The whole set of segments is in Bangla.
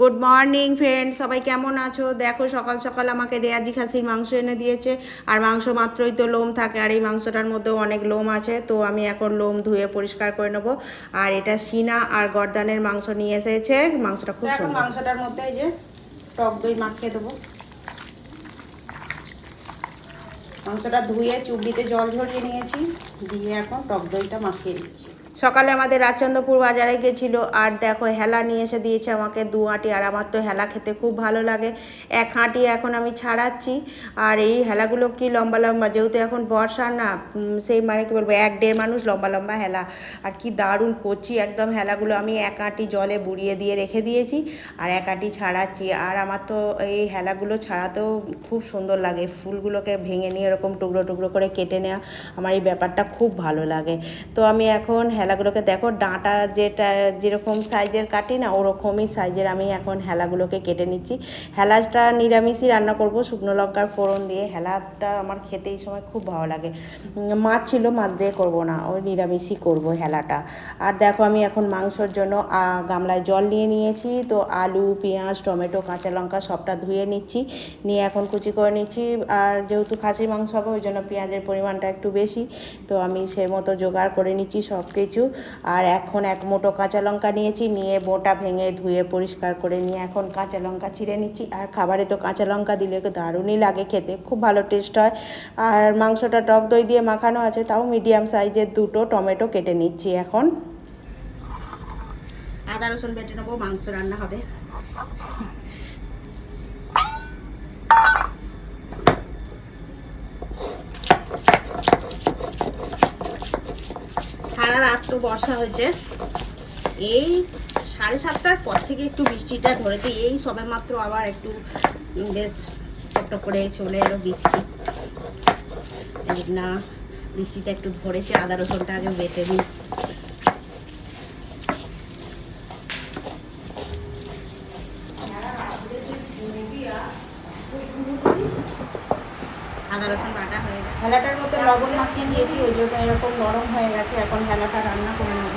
গুড মর্নিং ফ্রেন্ড সবাই কেমন আছো? দেখো সকাল সকাল আমাকে রেয়াজি খাসির মাংস এনে দিয়েছে। আর মাংস মাত্রই তো লোম থাকে আর এই মাংসটার মধ্যেও অনেক লোম আছে। তো আমি এখন লোম ধুয়ে পরিষ্কার করে নেব। আর এটা সিনা আর গর্দানের মাংস নিয়ে এসেছে। মাংসটা খুব মাংসটার মধ্যে এই যে টক দই মাখিয়ে দেবো। মাংসটা ধুয়ে চুবড়িতে জল ঝরিয়ে নিয়েছি। দিয়ে এখন টক দইটা মাখিয়ে দিচ্ছি। সকালে আমাদের রাজচন্দ্রপুর বাজারে গেছিল, আর দেখো হেলা নিয়ে এসে দিয়েছে আমাকে দু আঁটি, আর আমার তো হেলা খেতে খুব ভালো লাগে। এক হাঁটি এখন আমি ছাড়াচ্ছি, আর এই হেলাগুলো কি লম্বা লম্বা, যেহেতু এখন বর্ষা না সেই মানে কি বলব, এক দেড় মানুষ লম্বা লম্বা হেলা। আর কি দারুণ করছি একদম হেলাগুলো আমি এক আঁটি জলে বুড়িয়ে দিয়ে রেখে দিয়েছি, আর এক আঁটি ছাড়াচ্ছি। আর আমার তো এই হেলাগুলো ছাড়াতেও খুব সুন্দর লাগে, ফুলগুলোকে ভেঙে নিয়ে এরকম টুকরো টুকরো করে কেটে নেওয়া, আমার এই ব্যাপারটা খুব ভালো লাগে। তো আমি এখন হেলাগুলোকে দেখো, ডাঁটা যেটা যেরকম সাইজের কাটি না, ওরকমই সাইজের আমি এখন হেলাগুলোকে কেটে নিচ্ছি। হেলাটা নিরামিষই রান্না করব, শুকনো লঙ্কার ফোড়ন দিয়ে। হেলাটা আমার খেতে এই সময় খুব ভালো লাগে। মাছ ছিল, মাছ দিয়ে করব না, ওই নিরামিষই করব হেলাটা। আর দেখো, আমি এখন মাংসর জন্য গামলায় জল নিয়ে নিয়েছি। তো আলু, পেঁয়াজ, টমেটো, কাঁচা লঙ্কা সবটা ধুয়ে নিচ্ছি। নিয়ে এখন কুচি করে নিচ্ছি। আর যেহেতু খাসির মাংস হবে, ওই জন্য পেঁয়াজের পরিমাণটা একটু বেশি। তো আমি সেই মতো জোগাড় করে নিচ্ছি সব কিছু আর এখন এক মুঠো কাঁচা লঙ্কা নিয়েছি, নিয়ে বোটা ভেঙে ধুয়ে পরিষ্কার করে নিয়ে এখন কাঁচা লঙ্কা চিড়ে নিচ্ছি। আর খাবারে তো কাঁচা লঙ্কা দিলে দারুণই লাগে খেতে, খুব ভালো টেস্ট হয়। আর মাংসটা টক দই দিয়ে মাখানো আছে, তাও মিডিয়াম সাইজের দুটো টমেটো কেটে নিচ্ছি এখন। আদা রসুন বেটে নেব, মাংস রান্না হবে। সারা রাত তো বর্ষা হয়েছে। এই সাড়ে সাতটার পর থেকে একটু বৃষ্টিটা ধরেছে। এই সবে মাত্র আবার একটু বেশ ছোট্ট করে চলে এলো বৃষ্টি। না, বৃষ্টিটা একটু ধরেছে, আদা রসুনটা আগে বেটে নিই। আদা, রসুন বাটা হয়ে গেছে। হেলাটার মধ্যে লবণ মাখিয়ে দিয়েছি, ওই জন্য এরকম নরম হয়ে গেছে। এখন হেলাটা রান্না করে নেব।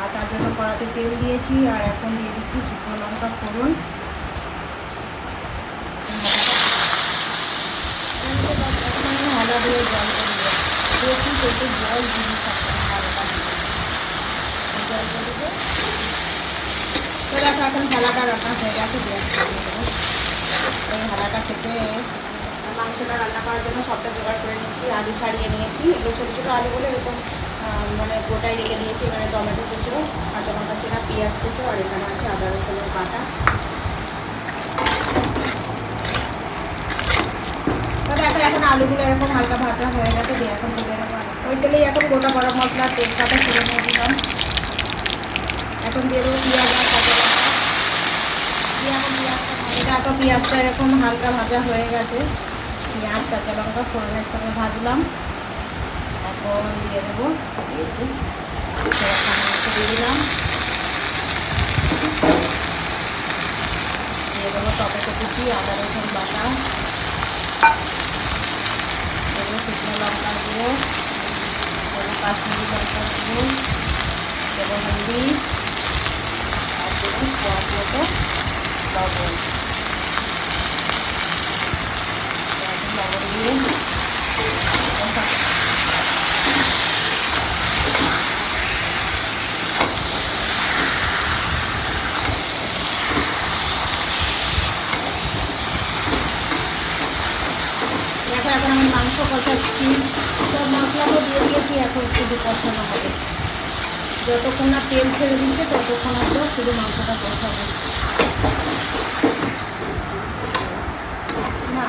আর তার জন্য কড়াতে তেল দিয়েছি, আর এখন দিয়ে দিচ্ছি শুকনো লঙ্কা ফোড়ন। হেলা দিয়ে জল করে দেবো বেশি জল জিনিস থাকে না হালকা জল করে তো দেখো এখন হেলাটা রান্না হয়ে গেছে এই হালাটা খেতে মাংসটা রান্না করার জন্য সবটা জোগাড় করে নিচ্ছি আলু ছাড়িয়ে নিয়েছি, এগুলো ছোটো ছোটো আলুগুলো এরকম মানে গোটাই রেখে দিয়েছি মানে টমেটো কুচো কাঁচা লঙ্কা চেরা পেঁয়াজ কুচো, আর এখানে আছে আদা রসুনের বাটা। তো দেখো, এখন আলুগুলো এরকম হালকা ভাজা হয়ে গেছে, দিয়ে এখন তুলে নেব ওই তেলেই এখন গোটা গরম মশলা, তেজপাতা তুলে নিয়ে দিলাম। এখন দিয়ে দেবো পেঁয়াজ আর কাঁচা লঙ্কা। এখন পেঁয়াজটা এরকম হালকা ভাজা হয়ে গেছে। পেঁয়াজ কাঁচা লঙ্কা ফোড়নের সঙ্গে ভাজলাম। এখন দিয়ে দেবো। দিয়ে দিলাম। দিয়ে দেবো টমেটো কুচি, আদা রসুন বাটা। দেবো শুকনো লঙ্কা গুঁড়ো। দেবো কাশ্মীরি লঙ্কা গুঁড়ো। দেবো হলদি। আর দেবো মতো লবণ এখন লবণ দিয়ে কষাবো। দেখো এখন আমি মাংস কষাচ্ছি সব মশলা তো দিয়ে দিয়েছি, এখন শুধু কষানো হবে। যতক্ষণ না তেল ছেড়ে দিচ্ছে, ততক্ষণ হয়তো শুধু মাংসটা কষাবো। না।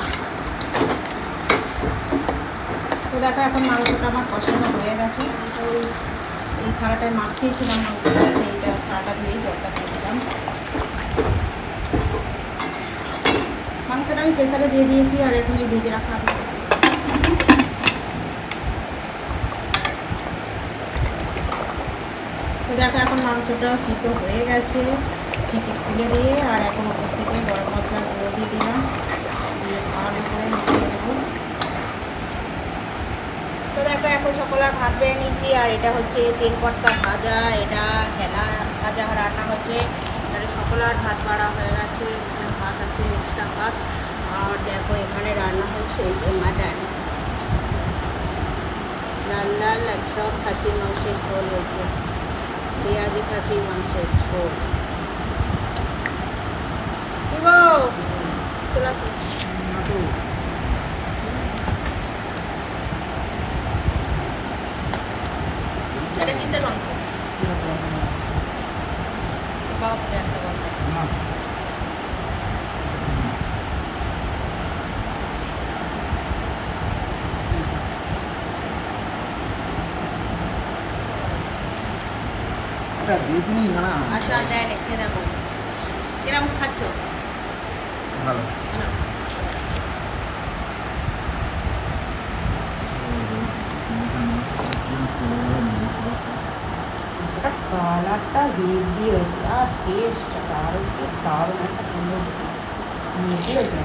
তো দেখো, এখন মাংসটা আমার কষানো হয়ে গেছে। তো এই থালাটায় মাখিয়েছিলাম মাংসটা, সেইটা থালাটা ধুয়েই জলটা দিয়ে দিলাম। মাংসটা আমি প্রেসারে দিয়ে দিয়েছি, আর এখন এই ভেজে রাখা তো দেখো এখন মাংসটা সিদ্ধ হয়ে গেছে। সিটি খুলে দিয়ে আর এখন ওপর থেকে গরম মশলা গুঁড়ো দিয়ে দিলাম। দিয়ে ভালো করে মিশিয়ে দেবো তো দেখো এখন সকলার ভাত বেড়ে নিচ্ছি আর এটা হচ্ছে তেল ভাজা, এটা হেলা ভাজা রান্না হচ্ছে। সকলার ভাত বাড়া হয়ে গেছে। এখানে ভাত আছে, এক্সট্রা ভাত। আর দেখো এখানে রান্না হচ্ছে এই যে মাটন। লাল লাল একদম খাসির মাংসের ঝোল হয়েছে। পেঁয়াজি খাসির মাংসের ঝোল। চলে। এটা কিসের মাংস বাবা তো একটা বলছে এটা দিয়েছিনি না আচ্ছা দেয় রেখে দেখো কীরকম খাচ্ছ ভালো না সেটা কালারটা হেভি হয়েছে আর টেস্টটা আরও কি দারুণ একটা সুন্দর মিশিয়েছে